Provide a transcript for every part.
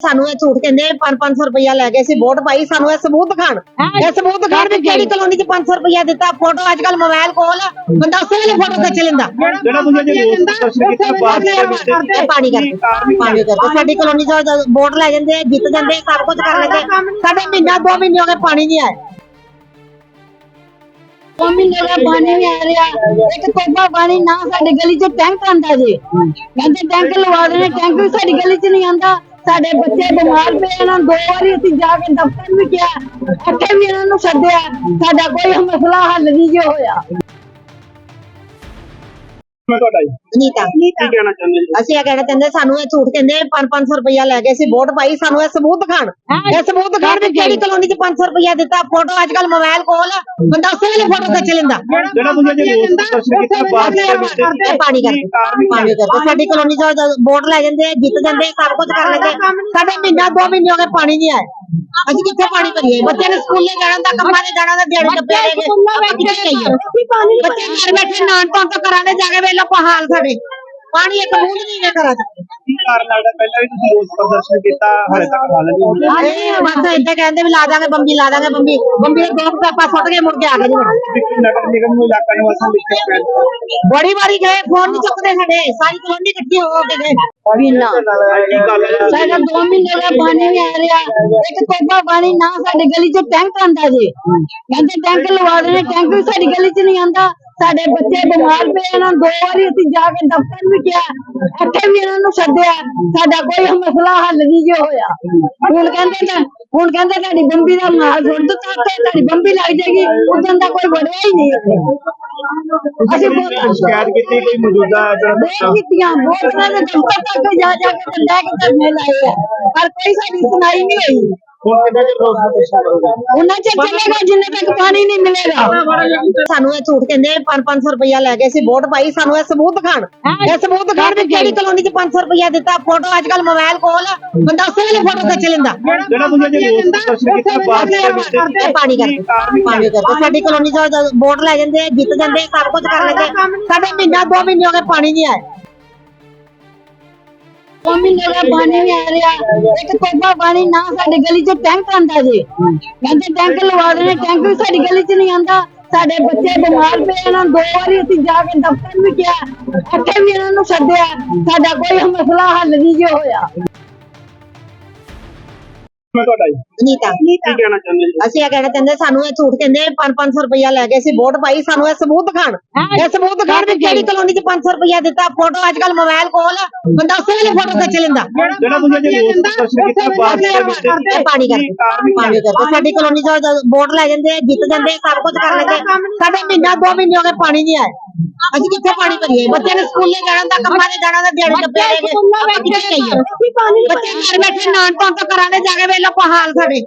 ਸਾਨੂੰ ਇਹ ਝੂਠ ਕਹਿੰਦੇ 5-500 ਰੁਪਇਆ ਲੈ ਗਏ ਸੀ ਵੋਟ ਪਾਈ ਸਾਨੂੰ ਇਹ ਸਬੂਤ ਦਿਖਾਣ ਇਹ ਸਬੂਤ ਦਿਖਾਣ ਵੀ ਕਿਹੜੀ ਕਲੋਨੀ 'ਚ 500 ਰੁਪਇਆ ਦਿੱਤਾ ਫੋਟੋ ਅੱਜ ਕੱਲ ਮੋਬਾਈਲ ਕੋਲ ਆ, ਬੰਦਾ ਉਸੇ ਵੇਲੇ ਫੋਟੋ ਖਿੱਚ ਲੈਂਦਾ। ਜਿਹੜਾ ਤੁਸੀਂ ਅੱਜ ਰੋਸ ਪ੍ਰਦਰਸ਼ਨ ਕੀਤਾ ਬਾਅਦ ਦੇ ਵਿੱਚ ਇਹ ਪਾਣੀ ਕਰਕੇ ਪਾਣੀ ਕਰਕੇ ਸਾਡੀ ਕਲੋਨੀ 'ਚ ਵੋਟ ਲੈ ਜਾਂਦੇ ਜਿੱਤ ਜਾਂਦੇ ਸਭ ਕੁਝ ਕਰ ਲੈਂਦੇ ਸਾਡੇ ਮਹੀਨਾ ਦੋ ਮਹੀਨੇ ਹੋ ਗਏ ਪਾਣੀ ਨਹੀਂ ਆਇਆ। ਦੋ ਮਹੀਨੇ ਦਾ ਪਾਣੀ ਨਹੀਂ ਆ ਰਿਹਾ। ਇੱਕ ਟੋਬਾ ਪਾਣੀ ਨਾ ਸਾਡੇ ਗਲੀ 'ਚ ਟੈਂਕ ਆਂਦਾ ਜੀ। ਕਹਿੰਦੇ ਟੈਂਕ ਲਵਾ ਦੇਣੇ ਟੈਂਕ ਵੀ ਸਾਡੀ ਗਲੀ 'ਚ ਨਹੀਂ ਆਂਦਾ ਸਾਡੇ ਬੱਚੇ ਬਿਮਾਰ ਪਏ ਇਹਨਾਂ ਨੂੰ ਦੋ ਵਾਰੀ ਅਸੀਂ ਜਾ ਕੇ ਦਫ਼ਤਰ ਵੀ ਗਿਆ ਅੱਗੇ ਵੀ ਇਹਨਾਂ ਨੂੰ ਸੱਦਿਆ, ਸਾਡਾ ਕੋਈ ਮਸਲਾ ਹੱਲ ਨਹੀਂ ਜੋ ਹੋਇਆ। ਮੈਂ ਤੁਹਾਡਾ ਜੀ। ਸੁਨੀਤਾ ਕੀ ਕਹਿਣਾ ਚਾਹੁੰਦੇ ਜੀ? ਅਸੀਂ ਇਹ ਕਹਿਣਾ ਚਾਹੁੰਦੇ ਸਾਨੂੰ ਇਹ ਝੂਠ ਕਹਿੰਦੇ 5-500 ਰੁਪਇਆ ਲੈ ਗਏ ਸੀ ਵੋਟ ਪਾਈ ਸਾਨੂੰ ਇਹ ਸਬੂਤ ਦਿਖਾਣ ਇਹ ਸਬੂਤ ਦਿਖਾਣ ਵੀ ਕਿਹੜੀ ਕਲੋਨੀ 'ਚ 500 ਰੁਪਇਆ ਦਿੱਤਾ ਫੋਟੋ ਅੱਜ ਕੱਲ ਮੋਬਾਈਲ ਕੋਲ ਆ, ਬੰਦਾ ਉਸੇ ਵੇਲੇ ਫੋਟੋ ਖਿੱਚ ਲੈਂਦਾ। ਜਿਹੜਾ ਤੁਸੀਂ ਅੱਜ ਰੋਸ ਪ੍ਰਦਰਸ਼ਨ ਕੀਤਾ ਬਾਅਦ ਦੇ ਵਿੱਚ ਇਹ ਪਾਣੀ ਕਰਕੇ ਪਾਣੀ ਕਰਕੇ ਸਾਡੀ ਕਲੋਨੀ 'ਚ ਵੋਟ ਲੈ ਜਾਂਦੇ ਜਿੱਤ ਜਾਂਦੇ ਸਭ ਕੁਝ ਕਰ ਲੈਂਦੇ ਸਾਡੇ ਮਹੀਨਾ ਦੋ ਮਹੀਨੇ ਹੋ ਗਏ ਪਾਣੀ ਨਹੀਂ ਆਇਆ। ਅਸੀਂ ਕਿੱਥੇ ਪਾਣੀ ਭਰੀਏ? ਬੱਚੇ ਨੇ ਸਕੂਲੇ ਜਾਣਾ ਦਾ ਕੰਮਾਂ ਤੇ ਜਾਣਾ ਦਾ ਦਿਹਾੜੀ ਟੱਪਿਆ ਰਹੇ ਬੱਚੇ ਘਰ ਬੈਠੇ ਨਾਨ ਤੋਂ ਤੋਂ ਕਰਾਣੇ ਜਾ ਕੇ ਵੇਲੋ ਪਹਾਲ ਸਾਡੇ। ਪਾਣੀ ਇੱਕ ਬੂੰਦ ਨਹੀਂ ਨੇ ਕਰਾ ਕੀ ਕਾਰਨ ਲੱਗਦਾ ਪਹਿਲਾਂ ਵੀ ਤੁਸੀਂ ਰੋਸ ਪ੍ਰਦਰਸ਼ਨ ਕੀਤਾ ਹਲੇ ਤੱਕ ਹੱਲ ਨਹੀਂ ਹੋਇਆ। ਅਰੇ ਬਸ ਏਦਾਂ ਕਹਿੰਦੇ ਵੀ ਲਾ ਦਾਂਗੇ ਬੰਬੀ ਲਾ ਦਾਂਗੇ ਬੰਬੀ। ਬੰਬੀ ਦੇ ਦੋ ਪੈਪਾ ਸੁੱਟ ਕੇ ਮੁੜ ਕੇ ਆ ਗਏ ਜੀ। ਨਗਰ ਨਿਗਮ ਨੂੰ ਇਲਾਕਾ ਨਿਵਾਸੀਆਂ ਨੂੰ ਲਿਖ ਕੇ। ਬੜੀ ਵਾਰੀ ਗਏ ਫੋਨ ਨਹੀਂ ਚੁੱਕਦੇ ਸਾਡੇ। ਸਾਰੀ ਕਲੋਨੀ ਇਕੱਠੀ ਹੋ ਕੇ ਗਏ। ਮਹੀਨਾ ਕੀ ਗੱਲ ਹੈ? ਸਾਡਾ ਦੋ ਮਹੀਨੇ ਦਾ ਪਾਣੀ ਨਹੀਂ ਆ ਰਿਹਾ। ਇੱਕ ਟੋਬਾ ਪਾਣੀ ਨਾ ਸਾਡੇ ਗਲੀ 'ਚ ਟੈਂਕ ਆਂਦਾ ਜੀ। ਕਹਿੰਦੇ ਟੈਂਕ ਲਵਾ ਦੇਣੇ ਟੈਂਕ ਵੀ ਸਾਡੀ ਗਲੀ 'ਚ ਨਹੀਂ ਆਂਦਾ ਸਾਡੇ ਬੱਚੇ ਬਿਮਾਰ ਪਏ ਇਹਨਾਂ ਨੂੰ ਦੋ ਵਾਰੀ ਅਸੀਂ ਜਾ ਕੇ ਦਫ਼ਤਰ ਵੀ ਗਿਆ ਅੱਗੇ ਵੀ ਇਹਨਾਂ ਨੂੰ ਸੱਦਿਆ ਸਾਡਾ ਕੋਈ ਮਸਲਾ ਹੱਲ ਨਹੀਂ ਜੋ ਹੋਇਆ। ਹੁਣ ਕਹਿੰਦੇ ਤਾਂ ਹੁਣ ਕਹਿੰਦੇ ਤੁਹਾਡੀ ਬੰਬੀ ਦਾ ਮਾਲ ਸੁੱਟ ਦਿੱਤਾ ਤੇ ਤੁਹਾਡੀ ਬੰਬੀ ਲੱਗ ਜਾਏਗੀ ਉਦੋਂ ਦਾ ਕੋਈ ਵੜਿਆ ਹੀ ਨਹੀਂ। ਇੱਥੇ ਅਸੀਂ ਬਹੁਤ ਸ਼ਿਕਾਇਤ ਕੀਤੀ ਕੋਈ ਮੌਜੂਦਾ ਜਿਹੜਾ ਕੀਤੀਆਂ ਬਹੁਤ ਦੇ ਦਫ਼ਤਰ ਤੱਕ ਜਾ ਜਾ ਕੇ ਲੈ ਕੇ ਧਰਨੇ ਲਾਏ ਆ। ਪਰ ਕੋਈ ਸਾਡੀ ਸੁਣਾਈ ਨਹੀਂ ਹੋਈ। ਹੁਣ ਕਿੰਨਾ ਚਿਰ ਕਰੋਗੇ? ਉਹਨਾਂ ਚੱਲੇਗਾ ਜਿੰਨੇ ਤੱਕ ਪਾਣੀ ਨਹੀਂ ਮਿਲੇਗਾ? ਸਾਨੂੰ ਇਹ ਝੂਠ ਕਹਿੰਦੇ 5-500 ਰੁਪਇਆ ਲੈ ਗਏ ਸੀ ਵੋਟ ਪਾਈ ਸਾਨੂੰ ਇਹ ਸਬੂਤ ਦਿਖਾਣ ਇਹ ਸਬੂਤ ਦਿਖਾਣ ਵੀ ਕਿਹੜੀ ਕਲੋਨੀ 'ਚ 500 ਰੁਪਇਆ ਦਿੱਤਾ। ਫੋਟੋ ਅੱਜ ਕੱਲ ਮੋਬਾਈਲ ਕੋਲ ਬੰਦਾ ਉਸੇ ਵੇਲੇ ਫੋਟੋ ਖਿੱਚ ਲੈਂਦਾ। ਜਿਹੜਾ ਤੁਸੀਂ ਰੋਸ ਪ੍ਰਦਰਸ਼ਨ ਕੀਤਾ ਬਾਅਦ ਪਾਣੀ ਕਰਕੇ ਪਾਣੀ ਕਰਕੇ ਸਾਡੀ ਕਲੋਨੀ 'ਚ ਵੋਟ ਲੈ ਜਾਂਦੇ ਜਿੱਤ ਜਾਂਦੇ ਸਭ ਕੁਝ ਕਰ ਲੈਂਦੇ ਸਾਡੇ ਮਹੀਨਾ ਦੋ ਮਹੀਨੇ ਹੋ ਗਏ ਪਾਣੀ ਨਹੀਂ ਆਇਆ। ਦੋ ਮਹੀਨੇ ਪਾਣੀ ਨਹੀਂ ਆ ਰਿਹਾ। ਇੱਕ ਟੋਬਾ ਪਾਣੀ ਨਾ ਸਾਡੇ ਗਲੀ 'ਚ ਟੈਂਕ ਆਂਦਾ ਜੇ। ਕਹਿੰਦੇ ਟੈਂਕ ਲਵਾ ਦੇਣੇ ਟੈਂਕ ਵੀ ਸਾਡੀ ਗਲੀ 'ਚ ਨਹੀਂ ਆਂਦਾ ਸਾਡੇ ਬੱਚੇ ਬਿਮਾਰ ਪਏ ਇਹਨਾਂ ਨੂੰ ਦੋ ਵਾਰੀ ਅਸੀਂ ਜਾ ਕੇ ਦਫ਼ਤਰ ਵੀ ਕਿਹਾ। ਅੱਗੇ ਵੀ ਇਹਨਾਂ ਨੂੰ ਸੱਦਿਆ, ਸਾਡਾ ਕੋਈ ਮਸਲਾ ਹੱਲ ਨਹੀਂ ਜੋ ਹੋਇਆ। ਮੈਂ ਤੁਹਾਡਾ ਜੀ ਸੁਨੀਤਾ ਕੀ ਕਹਿਣਾ ਚਾਹੁੰਦੇ ਜੀ? ਅਸੀਂ ਇਹ ਕਹਿਣਾ ਚਾਹੁੰਦੇ ਸਾਨੂੰ ਇਹ ਝੂਠ ਕਹਿੰਦੇ 5-500 ਰੁਪਇਆ ਲੈ ਗਏ ਸੀ ਵੋਟ ਪਾਈ ਸਾਨੂੰ ਇਹ ਸਬੂਤ ਦਿਖਾਣ ਇਹ ਸਬੂਤ ਦਿਖਾਣ ਵੀ ਕਿਹੜੀ ਕਲੋਨੀ 'ਚ 500 ਰੁਪਇਆ ਦਿੱਤਾ? ਫੋਟੋ ਅੱਜ ਕੱਲ ਮੋਬਾਈਲ ਕੋਲ ਆ, ਬੰਦਾ ਉਸੇ ਵੇਲੇ ਫੋਟੋ ਖਿੱਚ ਲੈਂਦਾ। ਜਿਹੜਾ ਤੁਸੀਂ ਅੱਜ ਰੋਸ ਪ੍ਰਦਰਸ਼ਨ ਕੀਤਾ ਬਾਅਦ ਦੇ ਵਿੱਚ ਇਹ ਪਾਣੀ ਕਰਕੇ ਪਾਣੀ ਕਰਕੇ। ਸਾਡੀ ਕਲੋਨੀ 'ਚ ਵੋਟ ਲੈ ਜਾਂਦੇ ਜਿੱਤ ਜਾਂਦੇ ਸਭ ਕੁਝ ਕਰ ਲੈਂਦੇ ਸਾਡੇ ਮਹੀਨਾ ਦੋ ਮਹੀਨੇ ਹੋ ਗਏ ਪਾਣੀ ਨਹੀਂ ਆਇਆ। ਅਸੀਂ ਕਿੱਥੇ ਪਾਣੀ ਭਰੀਏ? ਬੱਚੇ ਨੇ ਸਕੂਲੇ ਜਾਣਾ ਦਾ ਕੰਮਾਂ ਤੇ ਜਾਣਾ ਦਾ ਦਿਹਾੜੀ ਟੱਪਿਆ ਰਹੇ ਬੱਚੇ ਘਰ ਬੈਠੇ ਨਾਨ ਤੋਂ ਤੋਂ ਕਰਾਣੇ ਜਾ ਕੇ ਵੇਲੋ ਪਹਾਲ ਸਾਡੇ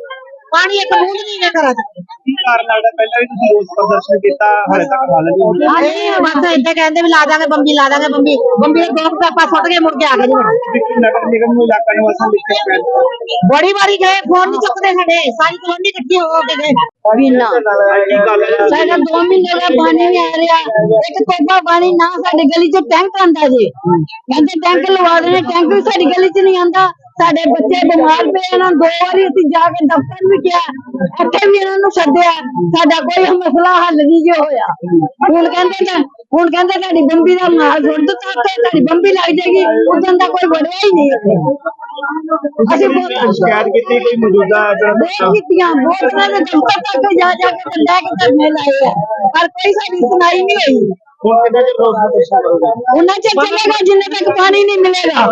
ਪਾਣੀ ਇੱਕ ਬੂੰਦ ਨਹੀਂ ਨੇ ਕਰਾ ਕੀ ਕਾਰਨ ਲੱਗਦਾ ਪਹਿਲਾਂ ਵੀ ਤੁਸੀਂ ਰੋਸ ਪ੍ਰਦਰਸ਼ਨ ਕੀਤਾ ਹਲੇ ਤੱਕ ਹੱਲ ਨਹੀਂ ਹੋਇਆ। ਅਰੇ ਬਸ ਏਦਾਂ ਕਹਿੰਦੇ ਵੀ ਲਾ ਦਾਂਗੇ ਬੰਬੀ ਲਾ ਦਾਂਗੇ ਬੰਬੀ। ਬੰਬੀ ਦੇ ਦੋ ਪੈਪਾ ਸੁੱਟ ਕੇ ਮੁੜ ਕੇ ਆ ਗਏ ਜੀ। ਕਿ ਨਗਰ ਨਿਗਮ ਨੂੰ ਇਲਾਕਾ ਨਿਵਾਸੀਆਂ ਨੂੰ ਲਿਖ ਕੇ ਬੜੀ ਵਾਰੀ ਗਏ ਫੋਨ ਨਹੀਂ ਚੁੱਕਦੇ ਸਾਡੇ। ਸਾਰੀ ਕਲੋਨੀ ਇਕੱਠੀ ਹੋ ਕੇ ਗਏ। ਮਹੀਨਾ ਕੀ ਗੱਲ ਹੈ ਸਾਡਾ ਦੋ ਮਹੀਨੇ ਦਾ ਪਾਣੀ ਨਹੀਂ ਆ ਰਿਹਾ। ਇੱਕ ਟੋਬਾ ਪਾਣੀ ਨਾ ਸਾਡੇ ਗਲੀ 'ਚ ਟੈਂਕ ਆਂਦਾ ਜੀ। ਕਹਿੰਦੇ ਟੈਂਕ ਲਵਾ ਦੇਣੇ ਟੈਂਕ ਵੀ ਸਾਡੀ ਗਲੀ 'ਚ ਨਹੀਂ ਆਂਦਾ ਸਾਡੇ ਬੱਚੇ ਬਿਮਾਰ ਪਏ ਇਹਨਾਂ ਨੂੰ ਦੋ ਵਾਰੀ ਅਸੀਂ ਜਾ ਕੇ ਦਫ਼ਤਰ ਵੀ ਗਿਆ ਅੱਗੇ ਵੀ ਇਹਨਾਂ ਨੂੰ ਸੱਦਿਆ ਸਾਡਾ ਕੋਈ ਮਸਲਾ ਹੱਲ ਨਹੀਂ ਜੋ ਹੋਇਆ। ਹੁਣ ਕਹਿੰਦੇ ਤਾਂ ਹੁਣ ਕਹਿੰਦੇ ਤੁਹਾਡੀ ਬੰਬੀ ਦਾ ਮਾਲ ਸੁੱਟ ਦਿੱਤਾ ਤੇ ਤੁਹਾਡੀ ਬੰਬੀ ਲੱਗ ਜਾਏਗੀ ਉਦੋਂ ਦਾ ਕੋਈ ਵੜਿਆ ਹੀ ਨਹੀਂ ਇੱਥੇ। ਅਸੀਂ ਬਹੁਤ ਸ਼ਿਕਾਇਤ ਕੀਤੀ ਕੋਈ ਮੌਜੂਦਾ ਬਹੁਤ ਕੀਤੀਆਂ ਬਹੁਤ ਤਰ੍ਹਾਂ ਦੇ ਦਫ਼ਤਰ ਤੱਕ ਜਾ ਜਾ ਕੇ ਤੇ ਲੈ ਕੇ ਧਰਨੇ ਲਾਏ ਆ ਪਰ ਕੋਈ ਸਾਡੀ ਸੁਣਾਈ ਨਹੀਂ ਹੋਈ। ਉਹਨਾਂ ਚ ਚੱਲੇਗਾ ਜਿੰਨੇ ਤੱਕ ਪਾਣੀ ਨਹੀਂ ਮਿਲੇਗਾ।